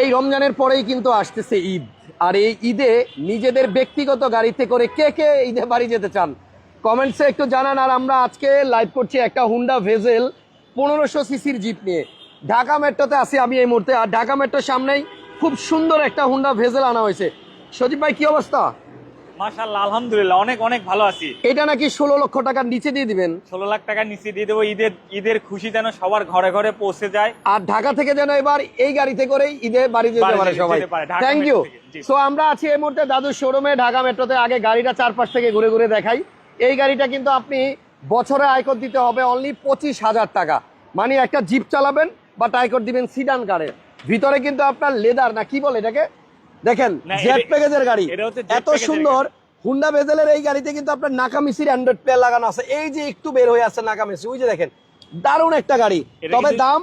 এই রমজানের পরেই কিন্তু আসতেছে ঈদ। আর এই ঈদে নিজেদের ব্যক্তিগত গাড়িতে করে কে কে ঈদে বাড়ি যেতে চান কমেন্টসে একটু জানান। আর আমরা আজকে লাইভ করছি একটা হুন্ডা ভেজেল পনেরোশো সিসির জিপ নিয়ে। ঢাকা মেট্রোতে আছি আমি এই মুহূর্তে। আর ঢাকা মেট্রোর সামনেই খুব সুন্দর একটা হুন্ডা ভেজেল আনা হয়েছে। সজীব ভাই, কি অবস্থা? মাশাল্লাহ আলহামদুলিল্লাহ অনেক অনেক ভালো আছি। এটা নাকি ষোলো লক্ষ টাকার নিচে দিয়ে দিবেন? ষোলো লাখ টাকা নিচে দিয়ে দেবো ঈদের ঈদের খুশি যেন সবার ঘরে ঘরে পৌঁছে যায়। আর ঢাকা থেকে যেন এবার এই গাড়িতে করেই ঈদে বাড়ি যেতে পারে সবাই। থ্যাংক ইউ সো আমরা আছি এই মুহূর্তে দাদুর শোরুমে ঢাকা মেট্রোতে আগে গাড়িটা চারপাশ থেকে ঘুরে ঘুরে দেখাই। এই গাড়িটা কিন্তু আপনি বছরে আয়কর দিতে হবে অনলি পঁচিশ হাজার টাকা। মানে একটা জিপ চালাবেন বা আয়কর দিবেন সিডান কারের ভিতরে কিন্তু আপনার লেদার না কি বলে এটাকে? দেখেন জেট প্যাকেজের গাড়ি। এত সুন্দর হুন্ডা বেজেলের এই গাড়িতে কিন্তু আপনার নাকামিসির অ্যান্ড্রয়েড প্লেয়ার লাগানো আছে। এই যে একটু বের হয়ে আসছে নাকামিসি ওই যে দেখেন দারুণ একটা গাড়ি। তবে দাম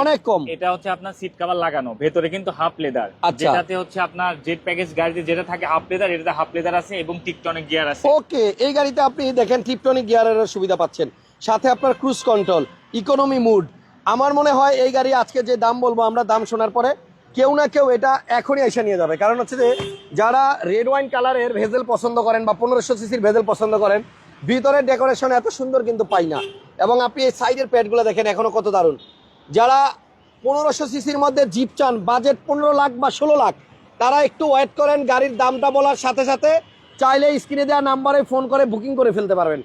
অনেক কম। এটা হচ্ছে আপনার সিট কভার লাগানো ভেতরে কিন্তু হাফ লেদার আচ্ছা। যেটাতে হচ্ছে আপনার জেট প্যাকেজ গাড়িতে যেটা থাকে হাফ লেদার এটাতে হাফ লেদার আছে এবং টিকটনিক গিয়ার আছে। ওকে এই গাড়িতে আপনি দেখেন টিপটনিক গিয়ারের সুবিধা পাচ্ছেন। সাথে আপনার ক্রুজ কন্ট্রোল ইকোনমি মুড আমার মনে হয় এই গাড়ি আজকে যে দাম বলব আমরা দাম শোনার পরে কেউ না কেউ এটা এখনই এসে নিয়ে যাবে। কারণ হচ্ছে যে, যারা রেড ওয়াইন কালারের ভেজেল পছন্দ করেন বা পনেরোশো সিসির ভেজেল পছন্দ করেন ভিতরের ডেকোরেশন এত সুন্দর কিন্তু পাই না। এবং আপনি এই সাইডের প্যাডগুলো দেখেন এখনও কত দারুণ। যারা পনেরোশো সিসির মধ্যে জিপ চান বাজেট পনেরো লাখ বা ষোলো লাখ, তারা একটু ওয়েট করেন, গাড়ির দামটা বলার সাথে সাথে চাইলে স্ক্রিনে দেওয়া নাম্বারে ফোন করে বুকিং করে ফেলতে পারবেন।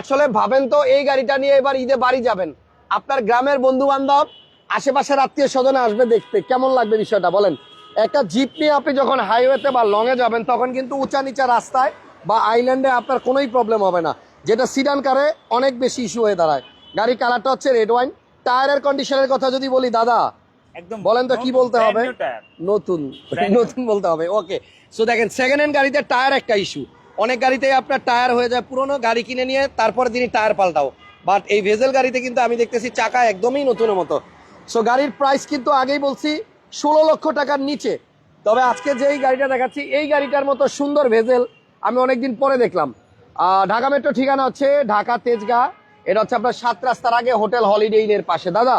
আসলে ভাবেন তো, এই গাড়িটা নিয়ে এবার ঈদে বাড়ি যাবেন। আপনার গ্রামের বন্ধু বান্ধব আশেপাশের আত্মীয় স্বজনে আসবে দেখতে। কেমন লাগবে বিষয়টা বলেন? একটা জিপ নিয়ে আপনি যখন হাইওয়েতে বা লংয়ে যাবেন তখন কিন্তু উঁচা নিচা রাস্তায় বা আইল্যান্ডে আপনার কোনোই প্রবলেম হবে না। যেটা সিডান কারে অনেক বেশি ইস্যু হয়ে দাঁড়ায়। গাড়ির কালারটা হচ্ছে রেড ওয়াইন টায়ারের কন্ডিশনের কথা যদি বলি দাদা একদম বলেন তো কি বলতে হবে? নতুন নতুন বলতে হবে। ওকে সো দেখেন সেকেন্ড হ্যান্ড গাড়িতে টায়ার একটা ইস্যু অনেক গাড়িতেই আপনার টায়ার হয়ে যায় পুরনো গাড়ি কিনে নিয়ে তারপরে তিনি টায়ার পাল্টাও। বাট এই ভেজেল গাড়িতে কিন্তু আমি দেখতেছি চাকা একদমই নতুনের মতো। সো গাড়ির প্রাইস কিন্তু আগেই বলছি ষোলো লক্ষ টাকার নিচে। তবে আজকে যেই গাড়িটা দেখাচ্ছি এই গাড়িটার মতো সুন্দর ভেজেল আমি অনেকদিন পরে দেখলাম। ঢাকা মেট্রো ঠিকানা হচ্ছে ঢাকা তেজগাঁ। এটা হচ্ছে আপনার সাত রাস্তার আগে হোটেল হলিডে ইনের পাশে। দাদা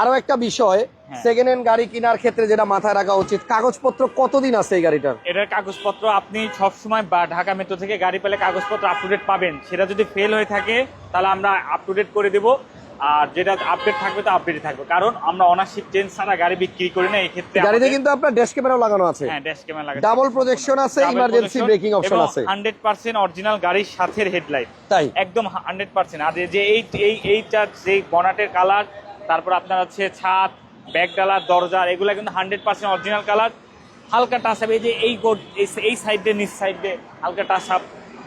আরও একটা বিষয়। সেকেন্ড হ্যান্ড গাড়ি কেনার ক্ষেত্রে যেটা মাথায় রাখা উচিত কাগজপত্র কতদিন আছে এই গাড়িটার? এটার কাগজপত্র আপনি সব সময় বা ঢাকা মেট্রো থেকে গাড়ি পেলে কাগজপত্র আপ টু ডেট পাবেন। সেটা যদি ফেল হয়ে থাকে তাহলে আমরা আপ টু ডেট করে দেবো। আর যেটা আপডেট থাকবে তো আপডেট থাকবে। কারণ আমরা অনারশিপ চেঞ্জ ছাড়া গাড়ি বিক্রি করি না এই ক্ষেত্রে গাড়িতে কিন্তু আপনার ড্যাশ ক্যামেরাও লাগানো আছে। হ্যাঁ ড্যাশ ক্যামেরা লাগে ডাবল প্রজেকশন আছে ইমার্জেন্সি ব্রেকিং অপশন আছে। হান্ড্রেড পার্সেন্ট অরিজিনাল গাড়ির সাথে হেডলাইট তাই? একদম হান্ড্রেড পার্সেন্ট আর এই যে এই এই এইটার যে বনাটের কালার তারপর আপনার হচ্ছে ছাদ ব্যাক ডালার দরজা এগুলো কিন্তু হান্ড্রেড পার্সেন্ট অরিজিনাল কালার হালকা টাচ আপ এই যে এই এই- এই সাইডে নিচ সাইডে হালকা টাচ আপ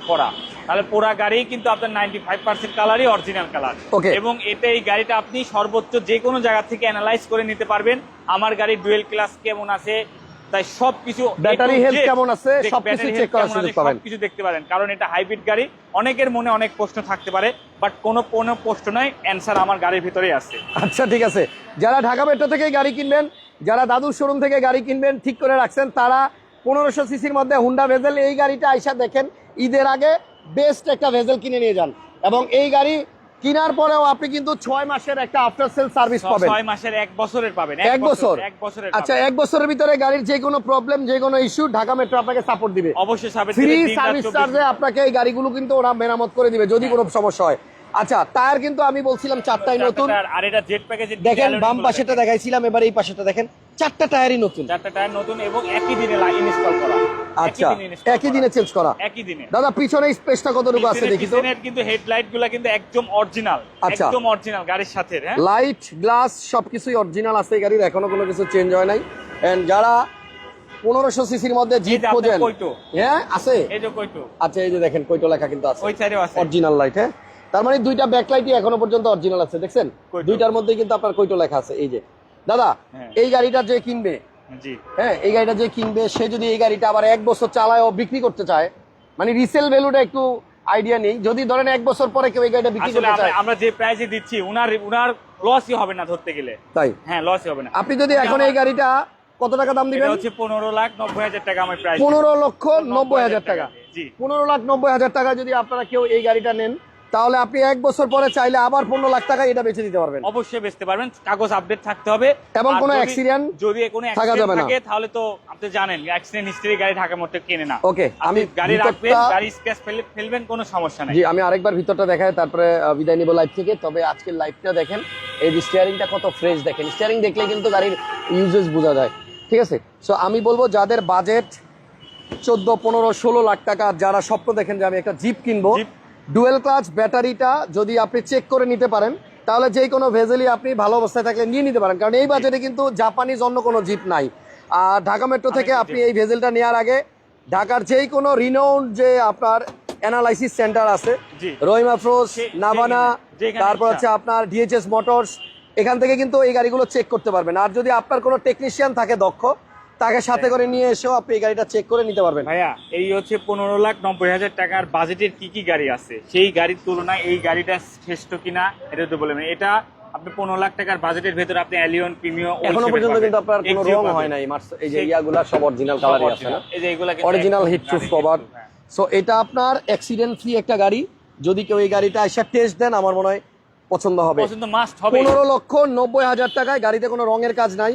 করা। তাহলে পুরা গাড়ি কিন্তু আপনার নাইনটি ফাইভ পার্সেন্ট কালারই অরিজিনাল কালার এবং এটা এই গাড়িটা আপনি সর্বোচ্চ যে কোনো জায়গা থেকে অ্যানালাইজ করে নিতে পারবেন। আমার গাড়ি ডুয়েল ক্লাস কেমন আছে তাই সবকিছু health Z কেমন আছে, সবকিছু health করার সুযোগ পাবেন। সবকিছু দেখতে পারেন। কারণ এটা হাইব্রিড গাড়ি অনেকের মনে অনেক প্রশ্ন থাকতে পারে বাট কোনো কোনো প্রশ্ন নয় অ্যান্সার আমার গাড়ির ভিতরেই আছে। আচ্ছা ঠিক আছে। যারা ঢাকা মেট্রো থেকে গাড়ি কিনবেন যারা দাদুর শোরুম থেকে গাড়ি কিনবেন ঠিক করে রাখছেন তারা পনেরোশো সিসির মধ্যে হুন্ডা ভেজেল এই গাড়িটা আইসা দেখেন। ঈদের আগে বেস্ট একটা ভেজেল কিনে নিয়ে যান। এবং এই গাড়ি কেনার পরেও আপনি কিন্তু ছয় মাসের একটা আফটার সেল সার্ভিস পাবেন। ছয় মাসের এক বছরের পাবেন এক বছর এক বছরের আচ্ছা এক বছরের ভিতরে গাড়ির যে কোনো প্রবলেম যে কোনো ইস্যু ঢাকা মেট্রো আপনাকে সাপোর্ট দিবে। অবশ্যই ফ্রি সার্ভিস চার্জে আপনাকে এই গাড়িগুলো কিন্তু ওরা মেরামত করে দিবে যদি কোনো সমস্যা হয়। আচ্ছা টায়ার কিন্তু আমি বলছিলাম চারটাই নতুন। আর এটা জেট প্যাকেজের দেখেন বাম পাশেটা দেখাইছিলাম এবার এই পাশেটা দেখেন। চারটা টায়ারই নতুন। চারটা টায়ার নতুন এবং একই দিনে ইনস্টল করা। আচ্ছা একই দিনে চেঞ্জ করা। একই দিনে। দাদা পিছনে স্পেসটা কতটুকু আছে দেখি তো। কিন্তু হেডলাইটগুলা কিন্তু একদম অরিজিনাল আচ্ছা। একদম অরিজিনাল গাড়ির সাথে হ্যাঁ? লাইট গ্লাস সবকিছুই অরিজিনাল আছে এই গাড়ির। এখনও কোনো কিছু চেঞ্জ হয় নাই। এন্ড যারা পনেরোশো সিসির মধ্যে জিপ খোঁজেন হ্যাঁ আছে? এই যে কইটু। আচ্ছা এই যে দেখেন কইটো লেখা কিন্তু আছে। ওই আছে। অরিজিনাল লাইট হ্যাঁ? তার মানে দুইটা ব্যাকলাইটই এখনও পর্যন্ত অরিজিনাল আছে দেখছেন? দুইটার মধ্যে কিন্তু আপনার কইটো লেখা আছে এই যে। দাদা হ্যাঁ। এই গাড়িটা যে কিনবে হ্যাঁ এই গাড়িটা যে কিনবে সে যদি এই গাড়িটা আবার এক বছর চালায় ও বিক্রি করতে চায় মানে রিসেল ভ্যালুটা একটু আইডিয়া নেই। যদি ধরেন এক বছর পরে কেউ এই গাড়িটা বিক্রি করতে চায় আমরা যে প্রাইসে দিচ্ছি উনার উনার লসই হবে না ধরতে গেলে। তাই? হ্যাঁ লসই হবে না। আপনি যদি এখন এই গাড়িটা কত টাকা দাম দিবেন? হচ্ছে পনেরো লাখ নব্বই হাজার টাকা আমার প্রাইস পনেরো লক্ষ নব্বই হাজার টাকা। জি। পনেরো লাখ নব্বই হাজার টাকা যদি আপনারা কেউ এই গাড়িটা নেন তাহলে আপনি এক বছর পরে চাইলে আবার পনেরো লাখ টাকা এটা বেচে দিতে পারবেন। অবশ্যই বেচতে পারবেন কাগজ আপডেট থাকতে হবে। এবং কোনো accident যদি কোনো থাকা যাবে না। তাহলে তো আপনি জানেন অ্যাক্সিডেন্ট হিস্ট্রি গাড়ি ঢাকা মোটর কেনে না। ওকে আমি গাড়ি রাখবেন গাড়ি স্ক্র্যাচ ফেলবেন কোনো সমস্যা নাই। জি আমি আরেকবার ভিতরটা দেখাই তারপরে বিদায় নিব লাইভ থেকে। তবে আজকের লাইভটা দেখেন এই যে স্টিয়ারিংটা কত ফ্রেশ দেখেন। স্টিয়ারিং দেখলে কিন্তু গাড়ির ইউজেস বোঝা যায়। ঠিক আছে? সো আমি বলব যাদের বাজেট চোদ্দ পনেরো ষোলো লাখ টাকা যারা স্বপ্ন দেখেন যে আমি একটা জিপ কিনবো। ডুয়েল ক্লাচ ব্যাটারিটা যদি আপনি চেক করে নিতে পারেন তাহলে যে কোনো ভেজেলই আপনি ভালো অবস্থায় থাকলে নিয়ে নিতে পারেন কারণ এই বাজেটে কিন্তু জাপানিজ অন্য কোনো জিপ নাই আর ঢাকা মেট্রো থেকে আপনি এই ভেজেলটা নেওয়ার আগে ঢাকার যেই কোনো রিনাউন্ড যে আপনার অ্যানালাইসিস সেন্টার আছে। রহিমা ফ্রোজ নাভানা তারপর। হচ্ছে আপনার ডিএইচএস মোটরস এখান থেকে কিন্তু এই গাড়িগুলো চেক করতে পারবেন আর যদি আপনার কোনো টেকনিশিয়ান থাকে দক্ষ তাকে সাথে করে নিয়ে এসেও আপনি এই গাড়িটা চেক করে নিতে পারবেন। ভাইয়া এই হচ্ছে পনেরো লাখ নব্বই হাজার টাকার বাজেটের কি কি গাড়ি আছে? সেই গাড়ির তুলনায় এই গাড়িটা শ্রেষ্ঠ কিনা এটা তো বলবেন এটা আপনি পনেরো লাখ টাকার বাজেটের ভেতরে আপনি অ্যালিয়ন প্রিমিয়াম এখনও পর্যন্ত কিন্তু আপনার কোনো রং হয় নাই এই যে ইয়াগুলা সব অরিজিনাল কালারই আছে না? এই যে এগুলা original heat proof cover so এটা আপনার অ্যাক্সিডেন্ট ফ্রি একটা গাড়ি। যদি কেউ এই গাড়িটা এসে টেস্ট দেন আমার মনে হয় পছন্দ হবে। পছন্দ মাস্ট হবে। পনেরো লক্ষ নব্বই হাজার টাকায় গাড়িতে কোনো রঙের কাজ নাই।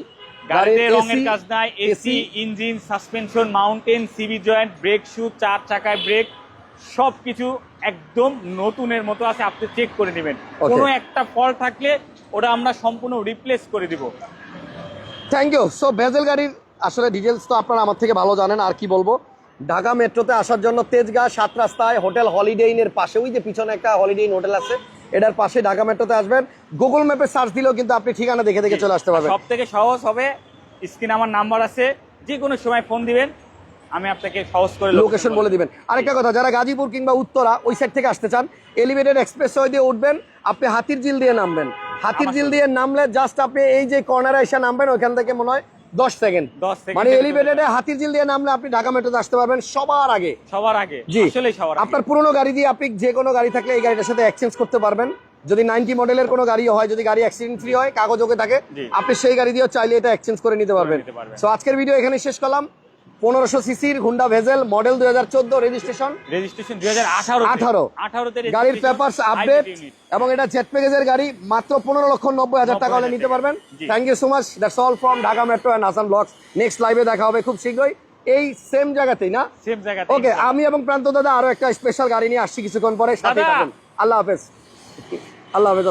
গাড়িতে গাড়ির রঙের কাজ নাই AC engine suspension mounting CV joint brake shoe চার চাকায় ব্রেক সবকিছু একদম নতুনের মতো আছে আপনি চেক করে নেবেন। কোনো একটা ফল্ট থাকলে ওটা আমরা সম্পূর্ণ রিপ্লেস করে দিব। থ্যাংক ইউ সো গাড়ির আসলে ডিটেলস তো আপনারা আমার থেকে ভালো জানেন আর কি বলব? ঢাকা মেট্রোতে আসার জন্য তেজগাঁ সাত রাস্তায় হোটেল হলিডে ইনের পাশে ওই যে পিছনে একটা হলিডে ইন হোটেল আছে এটার পাশে ঢাকা মেট্রোতে আসবেন। গুগল ম্যাপে সার্চ দিলেও কিন্তু আপনি ঠিকানা দেখে দেখে চলে আসতে পারবেন। সব থেকে সহজ হবে স্ক্রিনে আমার নাম্বার আছে যে কোনো সময় ফোন দিবেন আমি আপনাকে সহজ করে লোকেশন বলে দিবেন। আরেকটা কথা যারা গাজীপুর কিংবা উত্তরা ওই সাইড থেকে আসতে চান এলিভেটেড এক্সপ্রেস ওয়ে দিয়ে উঠবেন আপনি হাতির ঝিল দিয়ে নামবেন। হাতির ঝিল দিয়ে নামলে জাস্ট আপনি এই যে কর্নারে এসে নামবেন ওইখান থেকে মনে হয় দশ সেকেন্ড। মানে এলিভেটেডে হাতির ঝিল দিয়ে নামলে আপনি ঢাকা মেট্রোতে আসতে পারবেন সবার আগে। সবার আগে জি। সবার আপনার পুরনো গাড়ি দিয়ে আপনি যে কোনো গাড়ি থাকলে এই গাড়িটার সাথে এক্সচেঞ্জ করতে পারবেন। যদি নাইনটি মডেলের কোনো গাড়ি হয় যদি গাড়ি অ্যাক্সিডেন্ট ফ্রি হয় কাগজ ওকে থাকে আপনি সেই গাড়ি দিয়েও চাইলে এটা এক্সচেঞ্জ করে নিতে পারবেন। নিতে পারবেন। সো আজকের ভিডিও এখানে শেষ করলাম। পনেরোশো সিসির হুন্ডা ভেজেল মডেল দুই হাজার চোদ্দ রেজিস্ট্রেশন। রেজিস্ট্রেশন দুই হাজার আঠারো। আঠারো গাড়ির পেপারস আপডেট এবং এটা জেট প্যাকেজের গাড়ি মাত্র পনেরো লক্ষ নব্বই হাজার টাকা হলে নিতে পারবেন। Thank you so much that's all from Dhaka metro and Assam blogs next লাইভে দেখা হবে খুব শীঘ্রই। এই সেম জায়গাতেই না? সেম জায়গাতে ওকে আমি এবং প্রান্ত দাদা আরও একটা স্পেশাল গাড়ি নিয়ে আসছি কিছুক্ষণ পরে সাথে থাকুন। আল্লাহ হাফেজ। আল্লাহ হাফেজ।